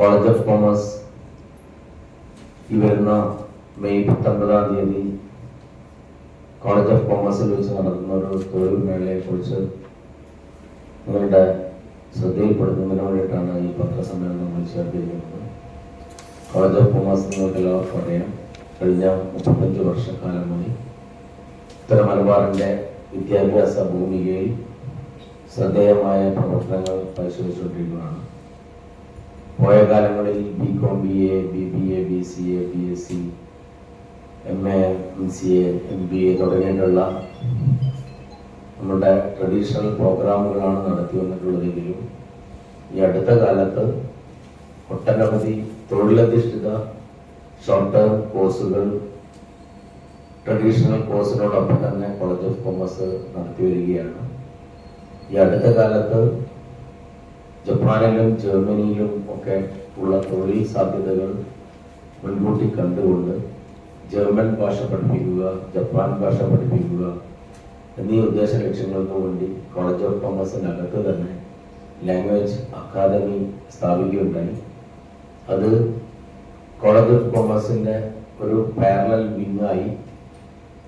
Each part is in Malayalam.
കോളേജ് ഓഫ് കോമേഴ്സ് ഈ വരുന്ന മെയ് പത്തൊൻപതാം തീയതി കോളേജ് ഓഫ് കോമേഴ്സിൽ വെച്ച് നടത്തുന്ന ഒരു തൊഴിൽ മേളയെ കുറിച്ച് നിങ്ങളുടെ ശ്രദ്ധയിൽപ്പെടുത്തുന്നതിന് വേണ്ടിയിട്ടാണ് ഈ പത്രസമ്മേളനം നമ്മൾ ചേർത്തിരിക്കുന്നത്. കോളേജ് ഓഫ് കോമേഴ്സ് നിങ്ങൾക്ക് എല്ലാവർക്കും അറിയാം. കഴിഞ്ഞ മുപ്പത്തഞ്ച് വർഷക്കാലമായി ഉത്തര മലബാറിന്റെ വിദ്യാഭ്യാസ ഭൂമികയിൽ ശ്രദ്ധേയമായ പ്രവർത്തനങ്ങൾ കാഴ്ചവെച്ചുകൊണ്ടിരിക്കുകയാണ് പോയ കാലങ്ങളിൽ B com B A B B A B C A B S C M A M C A M B A തുടങ്ങിയിട്ടുള്ള നമ്മുടെ ട്രഡീഷണൽ പ്രോഗ്രാമുകളാണ് നടത്തി വന്നിട്ടുള്ളതെങ്കിലും ഈ അടുത്ത കാലത്ത് ഒട്ടനവധി തൊഴിലധിഷ്ഠിത ഷോർട്ട് ടേം കോഴ്സുകൾ ട്രഡീഷണൽ കോഴ്സിനോടൊപ്പം തന്നെ കോളേജ് ഓഫ് കോമേഴ്സ് നടത്തി വരികയാണ്. ഈ അടുത്ത കാലത്ത് ജപ്പാനിലും ജർമ്മനിയിലും ഒക്കെ ഉള്ള തൊഴിൽ സാധ്യതകൾ മുൻകൂട്ടി കണ്ടുകൊണ്ട് ജർമ്മൻ ഭാഷ പഠിപ്പിക്കുക ജപ്പാൻ ഭാഷ പഠിപ്പിക്കുക എന്നീ ഉദ്ദേശ ലക്ഷ്യങ്ങൾക്ക് വേണ്ടി കോളേജ് ഓഫ് കോമേഴ്സിനകത്ത് തന്നെ ലാംഗ്വേജ് അക്കാദമി സ്ഥാപിക്കുകയുണ്ടായി. അത് കോളേജ് ഓഫ് കോമേഴ്സിന്റെ ഒരു പാരലൽ വിങ്ങായി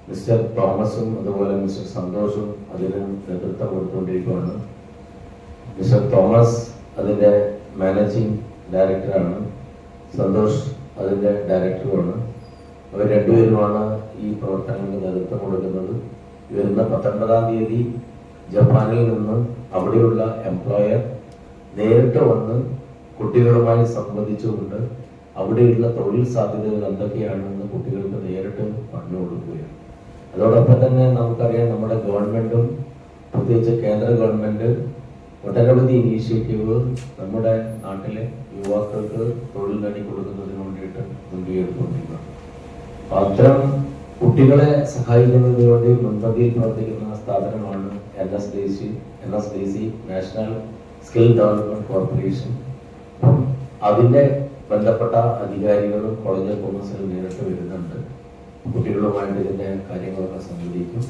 മിസ്റ്റർ തോമസും അതുപോലെ മിസ്റ്റർ സന്തോഷും അതിന് നേതൃത്വം കൊടുത്തുകൊണ്ടിരിക്കുകയാണ്. മിസ്റ്റർ തോമസ് അതിന്റെ മാനേജിംഗ് ഡയറക്ടറാണ് സന്തോഷ് അതിന്റെ ഡയറക്ടറുമാണ് അവർ രണ്ടുപേരുമാണ് ഈ പ്രവർത്തനങ്ങൾക്ക് നേതൃത്വം കൊടുക്കുന്നത്. വരുന്ന പത്തൊൻപതാം തീയതി ജപ്പാനിൽ നിന്ന് അവിടെയുള്ള എംപ്ലോയർ നേരിട്ട് വന്ന് കുട്ടികളുമായി സംബന്ധിച്ചുകൊണ്ട് അവിടെയുള്ള തൊഴിൽ സാധ്യതകൾ എന്തൊക്കെയാണെന്ന് കുട്ടികൾക്ക് നേരിട്ട് പറഞ്ഞു കൊടുക്കുകയാണ്. അതോടൊപ്പം തന്നെ നമുക്കറിയാം നമ്മുടെ ഗവൺമെന്റും പ്രത്യേകിച്ച് കേന്ദ്ര ഗവൺമെന്റ് ഒട്ടനവധി ഇനീഷ്യേറ്റീവ് നമ്മുടെ നാട്ടിലെ യുവാക്കൾക്ക് തൊഴിൽ നേടി കൊടുക്കുന്നതിന് വേണ്ടിയിട്ട് മുൻകൈ എടുത്തുകൊണ്ടിരിക്കുകയാണ് അത്തരം കുട്ടികളെ സഹായിക്കുന്നതിന് വേണ്ടി മുൻപന്തിയിൽ പ്രവർത്തിക്കുന്ന സ്ഥാപനമാണ് N S D C N S D C national skill development corporation അതിന്റെ ബന്ധപ്പെട്ട അധികാരികളും കോളേജ് കോമേഴ്സിൽ നേരിട്ട് വരുന്നുണ്ട്. കുട്ടികളുമായിട്ട് ഇതിന്റെ കാര്യങ്ങളൊക്കെ സംവദിക്കും.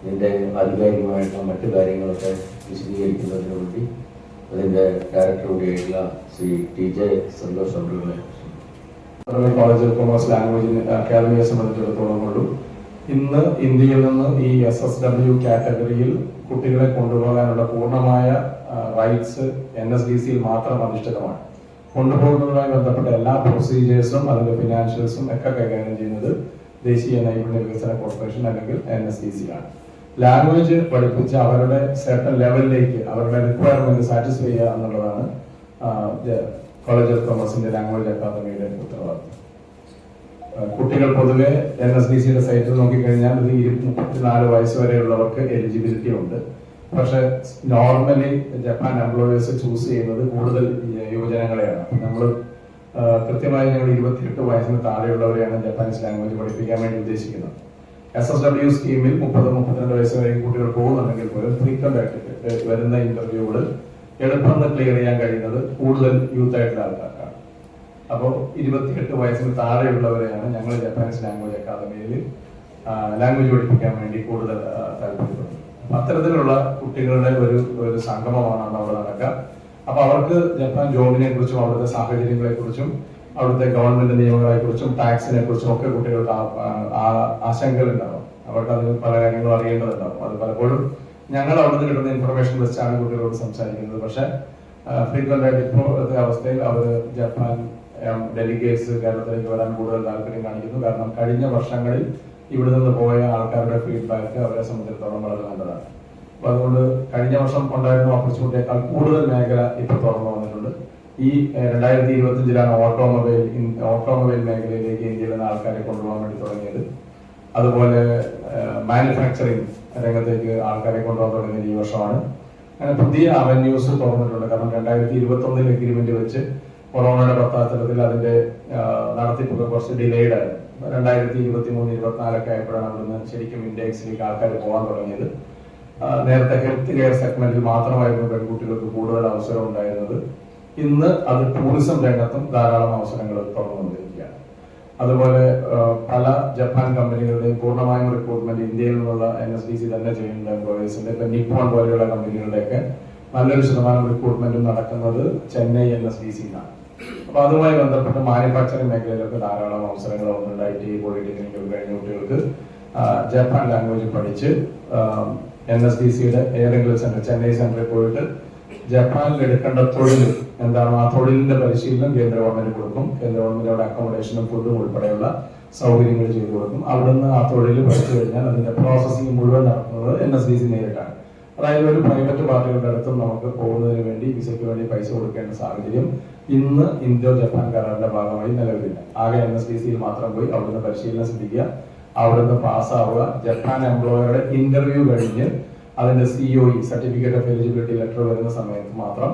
ഇതിന്റെ ആധികാരികമായിട്ടുള്ള മറ്റു കാര്യങ്ങളൊക്കെ വിശദീകരിക്കുന്നതിന് വേണ്ടി അതിന്റെ ഡയറക്ടർ കൂടിയായിട്ടുള്ള ശ്രീ ടി ജെ സന്തോഷ് അവരുടെ കോളേജ് ഓഫ് കൊമേഴ്സ് ലാംഗ്വേജ് അക്കാദമിയെ സംബന്ധിച്ചിടത്തോളം കൊണ്ടും ഇന്ന് ഇന്ത്യയിൽ നിന്ന് ഈ എസ് എസ് ഡബ്ല്യു കാറ്റഗറിയിൽ കുട്ടികളെ കൊണ്ടുപോകാനുള്ള പൂർണമായ റൈറ്റ്സ് എൻ എസ് ഡി സിയിൽ മാത്രം അധിഷ്ഠിതമാണ്. കൊണ്ടുപോകുന്നതുമായി ബന്ധപ്പെട്ട എല്ലാ പ്രൊസീജിയേഴ്സും അതിന്റെ ഫിനാൻഷ്യൽസും ഒക്കെ കൈകാര്യം ചെയ്യുന്നത് ദേശീയ നൈപുണ്യ വികസന കോർപ്പറേഷൻ അല്ലെങ്കിൽ എൻ എസ് ഡി സി ആണ് ലാംഗ്വേജ് പഠിപ്പിച്ച് അവരുടെ സെർട്ടൺ ലെവലിലേക്ക് അവരുടെ റിക്വയർമെന്റ് സാറ്റിസ്ഫൈ ചെയ്യുക എന്നുള്ളതാണ് കോളേജ് ഓഫ് കോമേഴ്സിന്റെ ലാംഗ്വേജ് അക്കാദമിയുടെ ഉത്തരവാദിത്വം കുട്ടികൾ പൊതുവെ എൻ എസ് ഡി സിയുടെ സൈറ്റിൽ നോക്കിക്കഴിഞ്ഞാൽ ഇരു- മുപ്പത്തിനാല് വയസ്സ് വരെയുള്ളവർക്ക് എലിജിബിലിറ്റി ഉണ്ട്. പക്ഷെ നോർമലി ജപ്പാൻ എംപ്ലോയേഴ്സ് ചൂസ് ചെയ്യുന്നത് കൂടുതൽ യുവജനങ്ങളെയാണ്. നമ്മൾ കൃത്യമായി ഞങ്ങൾ ഇരുപത്തിയെട്ട് വയസ്സിന് താഴെയുള്ളവരെയാണ് ജപ്പാനീസ് ലാംഗ്വേജ് പഠിപ്പിക്കാൻ വേണ്ടി ഉദ്ദേശിക്കുന്നത്. എസ് എസ് ഡബ്ല്യു സ്കീമിൽ മുപ്പത് മുപ്പത്തിരണ്ട് വയസ്സ് വരെ കുട്ടികൾ പോകുന്നുണ്ടെങ്കിൽ പോലും ഫ്രീക്വന്റ് ആയിട്ട് വരുന്ന ഇന്റർവ്യൂകൾ എളുപ്പം ക്ലിയർ ചെയ്യാൻ കഴിയുന്നത് കൂടുതൽ യൂത്ത് ആയിട്ടുള്ള ആൾക്കാർക്കാണ്. അപ്പോൾ ഇരുപത്തിയെട്ട് വയസ്സിന് താഴെയുള്ളവരെയാണ് ഞങ്ങൾ ജപ്പാനീസ് ലാംഗ്വേജ് അക്കാദമിയിൽ ലാംഗ്വേജ് പഠിപ്പിക്കാൻ വേണ്ടി കൂടുതൽ താല്പര്യപ്പെടുന്നത്. അപ്പം അത്തരത്തിലുള്ള കുട്ടികളുടെ ഒരു ഒരു സംഗമമാണ് അവിടെ നടക്കുക. അപ്പൊ അവർക്ക് ജപ്പാൻ ജോബിനെ കുറിച്ചും അവിടുത്തെ സാഹചര്യങ്ങളെ കുറിച്ചും അവിടുത്തെ ഗവൺമെന്റ് നിയമങ്ങളെ കുറിച്ചും ടാക്സിനെ കുറിച്ചും ഒക്കെ കുട്ടികൾക്ക് ആശങ്കകൾ ഉണ്ടാവും അവർക്ക് അതിൽ പല കാര്യങ്ങളും അറിയേണ്ടതുണ്ടാവും. അത് പലപ്പോഴും ഞങ്ങൾ അവിടുന്ന് കിട്ടുന്ന ഇൻഫർമേഷൻ വെച്ചാണ് കുട്ടികളോട് സംസാരിക്കുന്നത്. പക്ഷെ ഫ്രീക്വന്റ് ആയിട്ട് ഇപ്പോഴത്തെ അവസ്ഥയിൽ അവർ ജപ്പാൻ ഡെലിഗേറ്റ്സ് കേരളത്തിലേക്ക് വരാൻ കൂടുതൽ താല്പര്യം കാണിക്കുന്നു. കാരണം കഴിഞ്ഞ വർഷങ്ങളിൽ ഇവിടെ നിന്ന് പോയ ആൾക്കാരുടെ ഫീഡ്ബാക്ക് അവരെ സംബന്ധിച്ചിടത്തോളം വളരെ നല്ലതാണ്. അപ്പൊ അതുകൊണ്ട് കഴിഞ്ഞ വർഷം ഉണ്ടായിരുന്ന ഓപ്പർച്യൂണിറ്റിയേക്കാൾ കൂടുതൽ മേഖല ഇപ്പൊ തുറന്നു വന്നിട്ടുണ്ട്. ഈ രണ്ടായിരത്തി ഇരുപത്തിയഞ്ചിലാണ് ഓട്ടോമൊബൈൽ ഓട്ടോമൊബൈൽ മേഖലയിലേക്ക് ഇന്ത്യയിൽ നിന്ന് ആൾക്കാരെ കൊണ്ടുപോകാൻ വേണ്ടി തുടങ്ങിയത്. അതുപോലെ മാനുഫാക്ചറിങ് രംഗത്തേക്ക് ആൾക്കാരെ കൊണ്ടുപോകാൻ തുടങ്ങിയത് ഈ വർഷമാണ്. അങ്ങനെ പുതിയ അവന്യൂസ് തുറന്നിട്ടുണ്ട്. കാരണം രണ്ടായിരത്തി ഇരുപത്തി ഒന്നിൽ എഗ്രിമെന്റ് വെച്ച് കൊറോണയുടെ പശ്ചാത്തലത്തിൽ അതിന്റെ നടത്തിപ്പൊക്കെ കുറച്ച് ഡിലേഡ് ആയിരുന്നു. രണ്ടായിരത്തി ഇരുപത്തി മൂന്ന് ഇരുപത്തിനാലൊക്കെ ആയപ്പോഴാണ് അവിടുന്ന് ശരിക്കും ഇൻഡെക്സിലേക്ക് ആൾക്കാർ പോകാൻ തുടങ്ങിയത്. നേരത്തെ ഹെൽത്ത് കെയർ സെഗ്മെന്റിൽ മാത്രമായിരുന്നു പെൺകുട്ടികൾക്ക് കൂടുതൽ അവസരം ഉണ്ടായിരുന്നത്. ഇന്ന് അത് ടൂറിസം രംഗത്തും ധാരാളം അവസരങ്ങൾ തുറന്നു വന്നിരിക്കുകയാണ് അതുപോലെ പല ജപ്പാൻ കമ്പനികളുടെയും പൂർണമായും റിക്രൂട്ട്മെന്റ് ഇന്ത്യയിൽ നിന്നുള്ള എൻ എസ് ഡി സി തന്നെ ചെയ്യുന്ന എംപ്ലോയീസിന്റെ ഇപ്പൊ നിപ്പോൺ പോലെയുള്ള കമ്പനികളുടെയൊക്കെ നല്ലൊരു ശതമാനം റിക്രൂട്ട്മെന്റും നടക്കുന്നത് ചെന്നൈ എൻ എസ് ഡി സിന്നാണ് അപ്പൊ അതുമായി ബന്ധപ്പെട്ട് മാനുഫാക്ചറിംഗ് മേഖലയിലൊക്കെ ധാരാളം അവസരങ്ങൾ വന്നിട്ടുണ്ട്. ഐ ടി പോളിടെക്നിക്കൽ കഴിഞ്ഞ കുട്ടികൾക്ക് ജപ്പാൻ ലാംഗ്വേജ് പഠിച്ച് എൻ എസ് ഡി സിയുടെ ഏതെങ്കിലും സെന്റർ ചെന്നൈ സെന്ററിൽ പോയിട്ട് ജപ്പാനിൽ എടുക്കേണ്ട തൊഴിൽ എന്താണ്? ആ തൊഴിലിന്റെ പരിശീലനം കേന്ദ്ര ഗവൺമെന്റ് കൊടുക്കും. കേന്ദ്ര ഗവൺമെന്റ് അവിടെ അക്കോമഡേഷനും ഫുഡും ഉൾപ്പെടെയുള്ള സൗകര്യങ്ങൾ ചെയ്തു കൊടുക്കും. അവിടുന്ന് ആ തൊഴിൽ പഠിച്ചു കഴിഞ്ഞാൽ അതിന്റെ പ്രോസസ്സിംഗ് മുഴുവൻ നടത്തുന്നത് എൻ എസ് ഡി സി നേരിട്ടാണ്. അതായത് ഒരു പ്രൈവറ്റ് പാർട്ടികളുടെ അടുത്തും നമുക്ക് പോകുന്നതിന് വേണ്ടി വിസയ്ക്ക് വേണ്ടി പൈസ കൊടുക്കേണ്ട സാഹചര്യം ഇന്ന് ഇന്തോ ജപ്പാൻ കരാറിന്റെ ഭാഗമായി നിലവിലില്ല. ആകെ എൻ എസ് ഡി സിയിൽ മാത്രം പോയി അവിടുന്ന് പരിശീലനം സിദ്ധിക്കുക അവിടുന്ന് പാസ്സാവുക ജപ്പാൻ എംപ്ലോയറുടെ ഇന്റർവ്യൂ കഴിഞ്ഞ് അതിന്റെ CEO certificate of eligibility letter വരുന്ന സമയത്ത് മാത്രം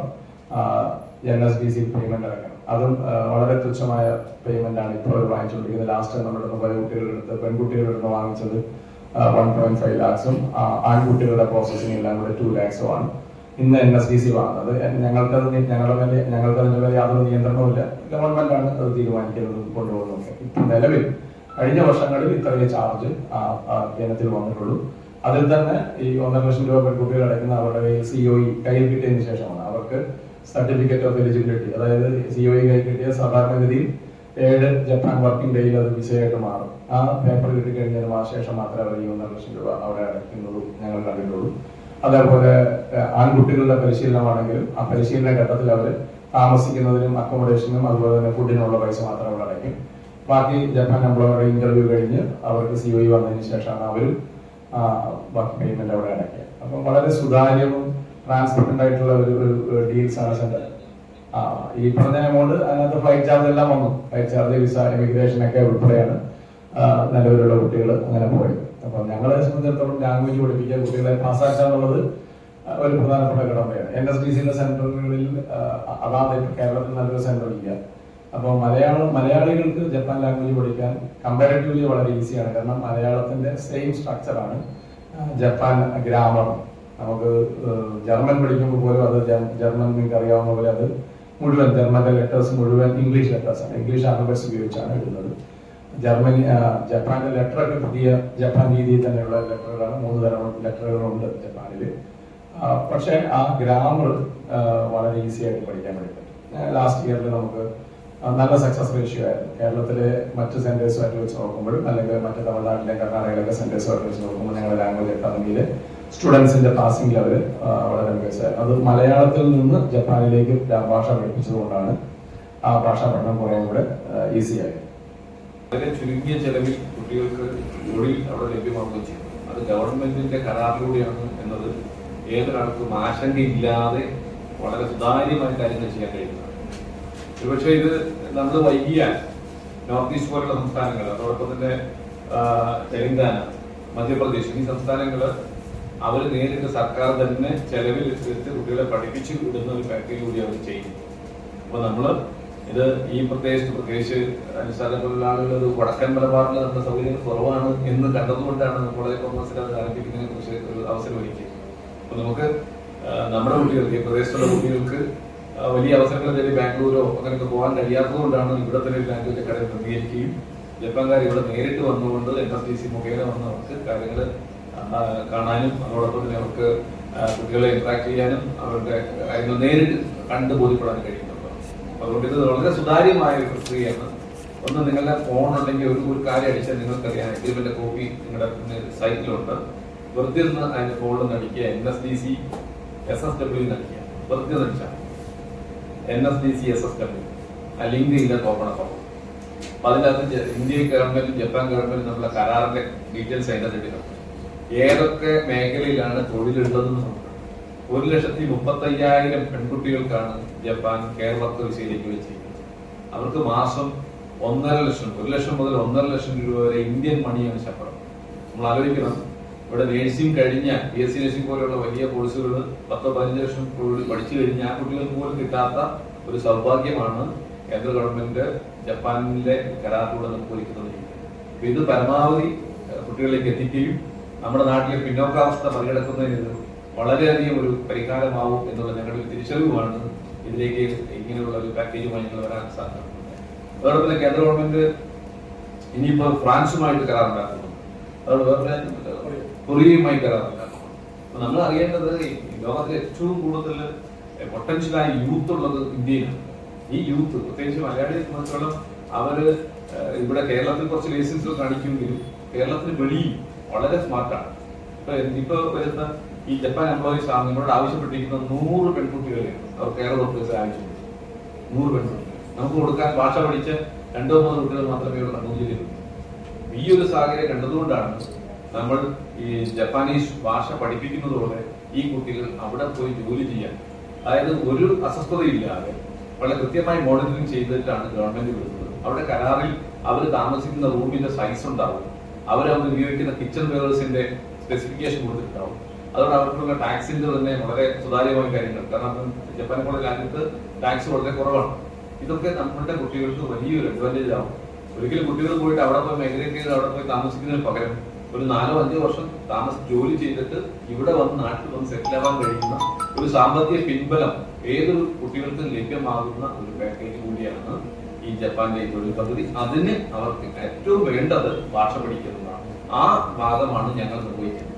N S D C payment ഇറങ്ങണം അതും വളരെ തുച്ഛമായ പേയ്മെന്റ് ആണ് ഇപ്പോൾ വാങ്ങിച്ചുകൊണ്ടിരിക്കുന്നത്. ലാസ്റ്റ് ടൈം നമ്മുടെ അടുത്ത് കുട്ടികളുടെ അടുത്ത് പെൺകുട്ടികളുടെ അടുത്ത് വാങ്ങിച്ചത് വൺ പോയിന്റ് ഫൈവ് ലാക്സും ആൺകുട്ടികളുടെ പ്രോസസ്സിംഗ് എല്ലാം കൂടെ ടു ലാക്സും ആണ്. ഇന്ന് എൻ എസ് ഡി സി വാങ്ങുന്നത്. ഞങ്ങൾക്ക് അത് ഞങ്ങളുടെ മേലെ ഞങ്ങൾക്ക് അതിന്റെ മേലെ യാതൊരു നിയന്ത്രണവുമില്ല. ഗവൺമെന്റ് ആണ് അത് തീരുമാനിക്കുന്നത് കൊണ്ടുപോകുന്നത്. നിലവിൽ കഴിഞ്ഞ വർഷങ്ങളിൽ ഇത്രയും ചാർജ് കേന്ദ്രത്തിൽ വന്നിട്ടുള്ളൂ. അതിൽ തന്നെ ഈ ഒന്നര ലക്ഷം രൂപ പെൺകുട്ടികൾ അടയ്ക്കുന്ന അവരുടെ കയ്യിൽ സിഒ കയ്യിൽ കിട്ടിയതിന് ശേഷമാണ്. അവർക്ക് സർട്ടിഫിക്കറ്റ് ഓഫ് എലിജിബിലിറ്റി അതായത് സിഒഇ കയ്യിൽ കിട്ടിയ സാധാരണഗതിയിൽ ഏഴ് ജപ്പാൻ വർക്കിംഗ് ഡേയിൽ അത് വിസയായിട്ട് മാറും. ആ പേപ്പർ കിട്ടിക്കഴിഞ്ഞതിന് ആ ശേഷം മാത്രമേ അവർ ഈ ഒന്നര ലക്ഷം രൂപ അവിടെ അടയ്ക്കുന്നുള്ളൂ ഞങ്ങൾ കണ്ടിട്ടുള്ളൂ. അതേപോലെ ആൺകുട്ടികളുടെ പരിശീലനമാണെങ്കിലും ആ പരിശീലന ഘട്ടത്തിൽ അവർ താമസിക്കുന്നതിനും അക്കോമഡേഷനും അതുപോലെ തന്നെ ഫുഡിനുള്ള പൈസ മാത്രം അവിടെ അടയ്ക്കും. ബാക്കി ജപ്പാൻ എംപ്ലോയറുടെ ഇന്റർവ്യൂ കഴിഞ്ഞ് അവർക്ക് സി ഒ വന്നതിന് ശേഷമാണ് അവരും ബാക്കി പേയ്മെന്റ് അവിടെ അടയ്ക്കുക. അപ്പം വളരെ സുതാര്യവും ട്രാൻസ്പെറന്റ് ആയിട്ടുള്ള ഒരു ഡീൽസ് ആണ് ആ ഈ പറഞ്ഞ എമൗണ്ട് അതിനകത്ത് ഫ്ലൈറ്റ് ചാർജ് എല്ലാം വന്നു. ഫ്ലൈറ്റ് ചാർജ് വിസ ഇമിഗ്രേഷൻ ഒക്കെ ഉൾപ്പെടെയാണ്. നിലവിലുള്ള കുട്ടികൾ അങ്ങനെ പോയത്. അപ്പൊ ഞങ്ങളെ സംബന്ധിച്ചിടത്തോളം ലാംഗ്വേജ് പഠിപ്പിക്കുക കുട്ടികളെ പാസ്സാക്കുക എന്നുള്ളത് ഒരു പ്രധാനപ്പെട്ട കടമയാണ്. എൻ എസ് ഡി സിയുടെ സെന്ററുകളിൽ അതാത് കേരളത്തിൽ നല്ലൊരു സെന്റർ ഇല്ല. അപ്പോൾ മലയാളം മലയാളികൾക്ക് ജപ്പാൻ ലാംഗ്വേജ് പഠിക്കാൻ കമ്പാരിറ്റീവ്ലി വളരെ ഈസിയാണ് കാരണം മലയാളത്തിന്റെ സെയിം സ്ട്രക്ചറാണ് ജപ്പാൻ ഗ്രാമർ നമുക്ക് ജർമ്മൻ പഠിക്കുമ്പോൾ പോലും അത് ജർമ്മൻ നിങ്ങൾക്ക് അറിയാവുന്ന പോലെ അത് മുഴുവൻ ജർമ്മന്റെ ലെറ്റേഴ്സ് മുഴുവൻ ഇംഗ്ലീഷ് ലെറ്റേഴ്സ് ആണ്. ഇംഗ്ലീഷ് ആൽഫബറ്റ്സ് ഉപയോഗിച്ചാണ് എഴുതുന്നത്. ജർമ്മനി ജപ്പാന്റെ ലെറ്റർ ഒക്കെ പുതിയ ജപ്പാൻ രീതിയിൽ തന്നെയുള്ള ലെറ്ററുകളാണ് മൂന്ന് തരം ലെറ്ററുകളുണ്ട് ജപ്പാനിൽ പക്ഷേ ആ ഗ്രാമർ വളരെ ഈസി ആയിട്ട് പഠിക്കാൻ വേണ്ടി പറ്റും ലാസ്റ്റ് ഇയറിൽ നമുക്ക് നല്ല സക്സസ് റേഷ്യോ ആയിരുന്നു കേരളത്തിലെ മറ്റ് സെന്റേഴ്സുമായിട്ട് വെച്ച് നോക്കുമ്പോഴും അല്ലെങ്കിൽ മറ്റ് തമിഴ്നാട്ടിലെ കർണാടകയിലൊക്കെ സെന്റേഴ്സുമായിട്ട് വെച്ച് നോക്കുമ്പോൾ ഞങ്ങളുടെ ലാംഗ്വേജ് അക്കാദമിയിൽ സ്റ്റുഡൻസിന്റെ പാസിംഗ് ലെവൽ വളരെ മികച്ചതായിരുന്നു. അത് മലയാളത്തിൽ നിന്ന് ജപ്പാനിലേക്ക് ഭാഷ പഠിപ്പിച്ചതുകൊണ്ടാണ് ആ ഭാഷാ പഠനം കുറേ കൂടെ ഈസി ആയത്. വളരെ ചുരുങ്ങിയ ചെലവിൽ കുട്ടികൾക്ക് തൊഴിൽ അവിടെ ലഭ്യമാവുകയും ചെയ്യും അത് ഗവൺമെന്റിന്റെ കരാറിലൂടെയാണ് എന്നത് ഏതൊരാൾക്കും ആശങ്കയില്ലാതെ വളരെ സുതാര്യമായ കാര്യങ്ങൾ ചെയ്യാൻ കഴിയുന്നതാണ് ഒരുപക്ഷെ ഇത് നമ്മൾ വൈകിയാൽ നോർത്ത് ഈസ്റ്റ് പോലുള്ള സംസ്ഥാനങ്ങൾ അതോടൊപ്പം തന്നെ തെലങ്കാന മധ്യപ്രദേശ് ഈ സംസ്ഥാനങ്ങൾ അവർ നേരിട്ട് സർക്കാർ തന്നെ ചെലവിൽ എടുത്ത് കുട്ടികളെ പഠിപ്പിച്ച് വിടുന്ന ഒരു പാക്കേജ് കൂടി അവർ ചെയ്യും. അപ്പൊ നമ്മൾ ഇത് ഈ പ്രദേശത്ത് പ്രത്യേകിച്ച് അടിസ്ഥാന തൊഴിലാളികൾ വടക്കൻ മലബാറിൽ നമ്മുടെ സൗകര്യങ്ങൾ കുറവാണ് എന്ന് കണ്ടതുകൊണ്ടാണ് കോളേജ് കോൺഗ്രസിൽ അത് ആരംഭിക്കുന്നതിനെ കുറിച്ച് ഒരു അവസരം ഒരുക്കിയത്. അപ്പോൾ നമുക്ക് നമ്മുടെ കുട്ടികൾക്ക് ഈ പ്രദേശത്തുള്ള കുട്ടികൾക്ക് വലിയ അവസരങ്ങൾ തേടി ബാംഗ്ലൂരോ അങ്ങനെയൊക്കെ പോകാൻ കഴിയാത്തതുകൊണ്ടാണ് ഇവിടെ തന്നെ ലാംഗ്വേജ് അക്കാദമി പ്രതികരിക്കുകയും ജപ്പാൻകാർ ഇവിടെ നേരിട്ട് വന്നുകൊണ്ട് എൻ എസ് ഡി സി മുഖേന വന്ന് അവർക്ക് കാര്യങ്ങൾ കാണാനും അതോടൊപ്പം തന്നെ അവർക്ക് കുട്ടികളെ ഇന്ററാക്ട് ചെയ്യാനും അവരുടെ കാര്യങ്ങൾ നേരിട്ട് കണ്ട് ബോധ്യപ്പെടാൻ കഴിയുന്നുണ്ട്. അതുകൊണ്ട് ഇത് വളരെ സുതാര്യമായ ഒരു പ്രക്രിയയാണ്. ഒന്ന് നിങ്ങളുടെ ഫോൺ ഉണ്ടെങ്കിൽ ഒരു ഒരു കാര്യം അടിച്ചാൽ നിങ്ങൾക്കറിയാം എഗ്രിമെന്റ് കോപ്പി നിങ്ങളുടെ സൈറ്റിലുണ്ട് വെറുതെ ഒന്ന് അതിന്റെ ഫോണിൽ നിന്ന് അടിക്കുക N S D C S S W അടിക്കുക വെറുതെ നടിച്ചാൽ N S D C S S W അപ്പം അതിനകത്ത് ഇന്ത്യ ഗവൺമെന്റും ജപ്പാൻ ഗവൺമെന്റും തമ്മിലുള്ള കരാറിന്റെ ഡീറ്റെയിൽസ് അതിനകത്ത് എടുക്കണം ഏതൊക്കെ മേഖലയിലാണ് തൊഴിലുള്ളതെന്ന് ഒരു ലക്ഷത്തി മുപ്പത്തി അയ്യായിരം പെൺകുട്ടികൾക്കാണ് ജപ്പാൻ വർക്ക് വിസയിലേക്ക് വെച്ചിരിക്കുന്നത്. അവർക്ക് മാസം ഒന്നര ലക്ഷം ഒരു ലക്ഷം മുതൽ ഒന്നര ലക്ഷം രൂപ വരെ ഇന്ത്യൻ മണിയാണ് ശമ്പളം. നമ്മൾ ആലോചിക്കണം. ഇവിടെ നേഴ്സിംഗ് കഴിഞ്ഞ ബി എസ് സി നേഴ്സിംഗ് പോലെയുള്ള വലിയ കോഴ്സുകൾ പത്തോ പതിനഞ്ച് ലക്ഷം പഠിച്ചു കഴിഞ്ഞ ആ കുട്ടികൾക്ക് പോലും കിട്ടാത്ത ഒരു സൗഭാഗ്യമാണ് കേന്ദ്ര ഗവൺമെന്റ് ജപ്പാനിലെ കരാറിലൂടെ നമുക്ക് ഒരുക്കുന്നത് അപ്പൊ ഇത് പരമാവധി കുട്ടികളിലേക്ക് എത്തിക്കുകയും നമ്മുടെ നാട്ടിലെ പിന്നോക്കാവസ്ഥ മറികടക്കുന്നതിന് വളരെയധികം ഒരു പരിഹാരമാവും എന്നുള്ള ഞങ്ങളുടെ തിരിച്ചറിവുമാണ്. ഇതിലേക്ക് ഇങ്ങനെയുള്ള ഒരു പാക്കേജുമായി ഞങ്ങൾ വരാൻ സാധ്യത അതോടൊപ്പം തന്നെ കേന്ദ്ര ഗവൺമെന്റ് ഇനിയിപ്പോൾ ഫ്രാൻസുമായിട്ട് കരാറുണ്ടാക്കുന്നു അതുകൊണ്ട് വേറെ കൊറിയയുമായി കരാറുണ്ടാക്കുന്നു അപ്പൊ നമ്മൾ അറിയേണ്ടത് ലോകത്തിൽ ഏറ്റവും കൂടുതൽ പൊട്ടൻഷ്യലായ യൂത്ത് ഉള്ളത് ഇന്ത്യയിലാണ്. ഈ യൂത്ത് പ്രത്യേകിച്ച് മലയാളിയെ സംബന്ധിച്ചോളം അവർ ഇവിടെ കേരളത്തിൽ കുറച്ച് ലൈസൻസ് കാണിക്കുമെങ്കിലും കേരളത്തിന് വെളിയിൽ വളരെ സ്മാർട്ടാണ് ഇപ്പൊ ഇപ്പൊ വരുന്ന ഈ ജപ്പാൻ എംപ്ലോയീസ് ആണ് നിങ്ങളോട് ആവശ്യപ്പെട്ടിരിക്കുന്ന നൂറ് പെൺകുട്ടികളെ അവർ കേരള വർക്കേഴ്സ് ആവശ്യപ്പെട്ടു നൂറ് പെൺകുട്ടികൾ നമുക്ക് കൊടുക്കാൻ ഭാഷ പഠിച്ച് രണ്ടോ മൂന്നോ കുട്ടികൾ മാത്രമേ ഉള്ളൂ ഈ ഒരു സാഹചര്യം കണ്ടതുകൊണ്ടാണ് നമ്മൾ ഈ ജപ്പാനീസ് ഭാഷ പഠിപ്പിക്കുന്നതോടെ ഈ കുട്ടികൾ അവിടെ പോയി ജോലി ചെയ്യാൻ. അതായത് ഒരു അസ്വസ്ഥതയില്ലാതെ വളരെ കൃത്യമായി മോണിറ്ററിംഗ് ചെയ്തിട്ടാണ് ഗവൺമെന്റ് വിടുന്നത്. അവിടെ കരാറിൽ അവർ താമസിക്കുന്ന റൂമിന്റെ സൈസ് ഉണ്ടാവും. അവർ ഉപയോഗിക്കുന്ന കിച്ചൺ വേവേഴ്സിന്റെ സ്പെസിഫിക്കേഷൻ കൊടുത്തിട്ടുണ്ടാവും. അതുകൊണ്ട് അവർക്കുള്ള ടാക്സിന്റെ തന്നെ വളരെ സുതാര്യമായ കാര്യങ്ങൾ. കാരണം ജപ്പാനെ പോലെ രാജ്യത്ത് ടാക്സ് വളരെ കുറവാണ്. ഇതൊക്കെ നമ്മളുടെ കുട്ടികൾക്ക് വലിയൊരു അഡ്വാന്റേജ് ആവും. ഒരിക്കലും കുട്ടികൾ പോയിട്ട് അവിടെ പോയി മേഖലയ്ക്ക് അവിടെ പോയി താമസിക്കുന്നതിന് പകരം ഒരു നാലോ അഞ്ചോ വർഷം താമസ ജോലി ചെയ്തിട്ട് ഇവിടെ വന്ന് നാട്ടിൽ വന്ന് സെറ്റിൽ ആവാൻ കഴിയുന്ന ഒരു സാമ്പത്തിക പിൻബലം ഏതൊരു കുട്ടികൾക്കും ലഭ്യമാകുന്ന ഒരു പാക്കേജ് കൂടിയാണ് ഈ ജപ്പാന്റെ ഈ തൊഴിൽ പദ്ധതി. അതിന് അവർക്ക് ഏറ്റവും വേണ്ടത് ഭാഷ പഠിക്കുന്നതാണ്. ആ ഭാഗമാണ് ഞങ്ങൾ നിർവഹിക്കുന്നത്.